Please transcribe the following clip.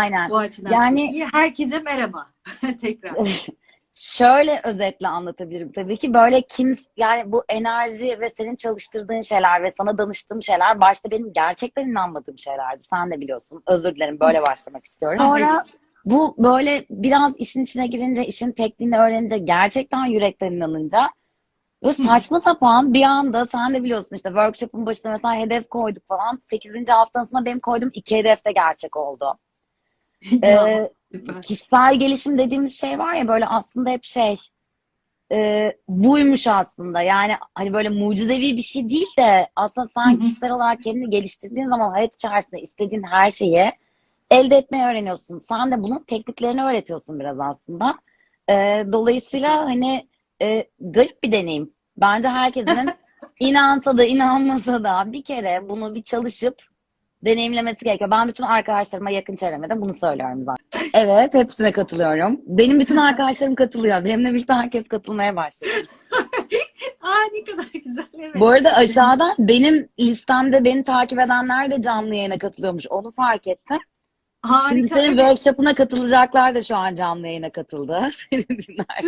Aynen. Bu açıdan Yani- iyi. Herkese merhaba. Tekrar. Şöyle özetle anlatabilirim. Tabii ki böyle kim yani bu enerji ve senin çalıştırdığın şeyler ve sana danıştığım şeyler başta benim gerçekten inanmadığım şeylerdi. Sen de biliyorsun. Özür dilerim böyle başlamak istiyorum. Sonra bu böyle biraz işin içine girince, işin tekniğini öğrenince, gerçekten yürekten inanınca böyle saçma sapan bir anda sen de biliyorsun işte workshop'un başında mesela hedef koyduk falan. 8. haftanın sonunda benim koyduğum iki hedef de gerçek oldu. Ya, Ee, kişisel gelişim dediğimiz şey var ya böyle aslında hep şey e, buymuş aslında. Yani hani böyle mucizevi bir şey değil de aslında sen hı. kişisel olarak kendini geliştirdiğin zaman hayat içerisinde istediğin her şeyi elde etmeyi öğreniyorsun. Sen de bunun tekniklerini öğretiyorsun biraz aslında. E, dolayısıyla hani e, garip bir deneyim. Bence herkesin inansa da inanmasa da bir kere bunu bir çalışıp deneyimlemesi gerekiyor. Ben bütün arkadaşlarıma yakın çevreme de bunu söylüyorum zaten. Evet, hepsine katılıyorum. Benim bütün arkadaşlarım katılıyor. Benimle birlikte herkes katılmaya başladı. Aa ne kadar güzel. Evet. Bu arada aşağıda benim listemde beni takip edenler de canlı yayına katılıyormuş. Onu fark ettim. Harika. Şimdi senin workshop'una katılacaklar da şu an canlı yayına katıldı. Süper.